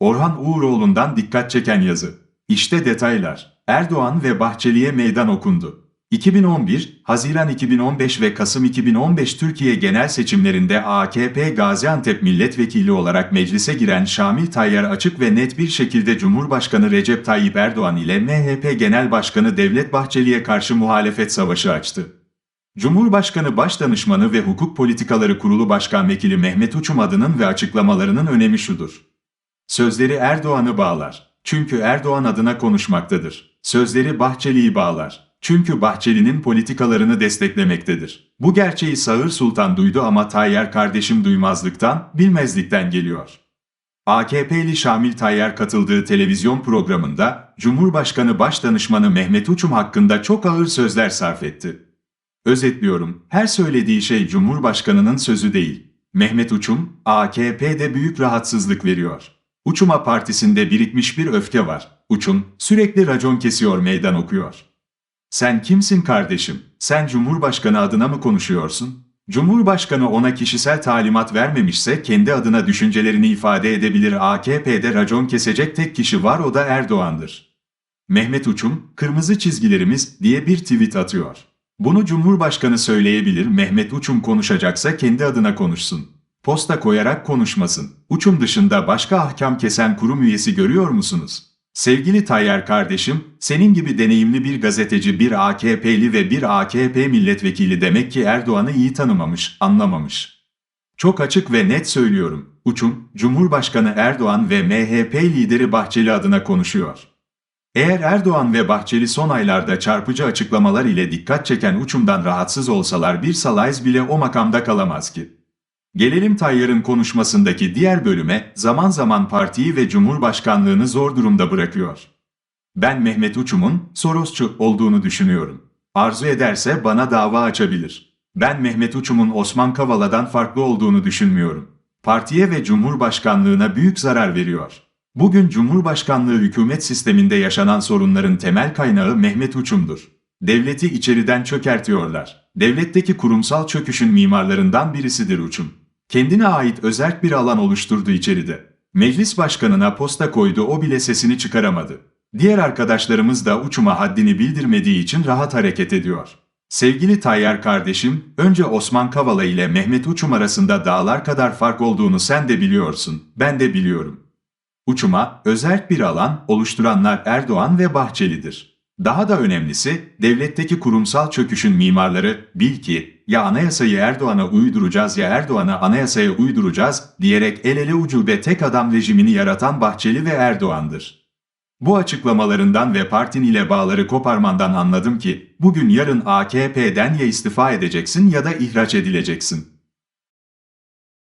Orhan Uğuroğlu'ndan dikkat çeken yazı. İşte detaylar. Erdoğan ve Bahçeli'ye meydan okundu. 2011, Haziran 2015 ve Kasım 2015 Türkiye genel seçimlerinde AKP Gaziantep milletvekili olarak meclise giren Şamil Tayyar açık ve net bir şekilde Cumhurbaşkanı Recep Tayyip Erdoğan ile MHP Genel Başkanı Devlet Bahçeli'ye karşı muhalefet savaşı açtı. Cumhurbaşkanı Başdanışmanı ve Hukuk Politikaları Kurulu Başkan Vekili Mehmet Uçum adının ve açıklamalarının önemi şudur. Sözleri Erdoğan'ı bağlar. Çünkü Erdoğan adına konuşmaktadır. Sözleri Bahçeli'yi bağlar. Çünkü Bahçeli'nin politikalarını desteklemektedir. Bu gerçeği Sağır Sultan duydu ama Tayyar kardeşim duymazlıktan, bilmezlikten geliyor. AKP'li Şamil Tayyar katıldığı televizyon programında Cumhurbaşkanı Başdanışmanı Mehmet Uçum hakkında çok ağır sözler sarf etti. Özetliyorum, her söylediği şey Cumhurbaşkanının sözü değil. Mehmet Uçum, AKP'de büyük rahatsızlık veriyor. Uçuma partisinde birikmiş bir öfke var. Uçum, sürekli racon kesiyor meydan okuyor. Sen kimsin kardeşim? Sen Cumhurbaşkanı adına mı konuşuyorsun? Cumhurbaşkanı ona kişisel talimat vermemişse kendi adına düşüncelerini ifade edebilir. AKP'de racon kesecek tek kişi var o da Erdoğan'dır. Mehmet Uçum, kırmızı çizgilerimiz diye bir tweet atıyor. Bunu Cumhurbaşkanı söyleyebilir, Mehmet Uçum konuşacaksa kendi adına konuşsun. Posta koyarak konuşmasın. Uçum dışında başka ahkam kesen kurum üyesi görüyor musunuz? Sevgili Tayyar kardeşim, senin gibi deneyimli bir gazeteci, bir AKP'li ve bir AKP milletvekili demek ki Erdoğan'ı iyi tanımamış, anlamamış. Çok açık ve net söylüyorum. Uçum, Cumhurbaşkanı Erdoğan ve MHP lideri Bahçeli adına konuşuyor. Eğer Erdoğan ve Bahçeli son aylarda çarpıcı açıklamalar ile dikkat çeken uçumdan rahatsız olsalar bir salayz bile o makamda kalamaz ki. Gelelim Tayyar'ın konuşmasındaki diğer bölüme zaman zaman partiyi ve Cumhurbaşkanlığını zor durumda bırakıyor. Ben Mehmet Uçum'un Sorosçu olduğunu düşünüyorum. Arzu ederse bana dava açabilir. Ben Mehmet Uçum'un Osman Kavala'dan farklı olduğunu düşünmüyorum. Partiye ve Cumhurbaşkanlığına büyük zarar veriyor. Bugün Cumhurbaşkanlığı hükümet sisteminde yaşanan sorunların temel kaynağı Mehmet Uçum'dur. Devleti içeriden çökertiyorlar. Devletteki kurumsal çöküşün mimarlarından birisidir Uçum. Kendine ait özerk bir alan oluşturdu içeride. Meclis başkanına posta koydu o bile sesini çıkaramadı. Diğer arkadaşlarımız da Uçum'a haddini bildirmediği için rahat hareket ediyor. Sevgili Tayyar kardeşim, önce Osman Kavala ile Mehmet Uçum arasında dağlar kadar fark olduğunu sen de biliyorsun, ben de biliyorum. Uçuma özerk bir alan oluşturanlar Erdoğan ve Bahçeli'dir. Daha da önemlisi devletteki kurumsal çöküşün mimarları bil ki ya anayasayı Erdoğan'a uyduracağız ya Erdoğan'ı anayasaya uyduracağız diyerek el ele ucube tek adam rejimini yaratan Bahçeli ve Erdoğan'dır. Bu açıklamalarından ve partin ile bağları koparmandan anladım ki bugün yarın AKP'den ya istifa edeceksin ya da ihraç edileceksin.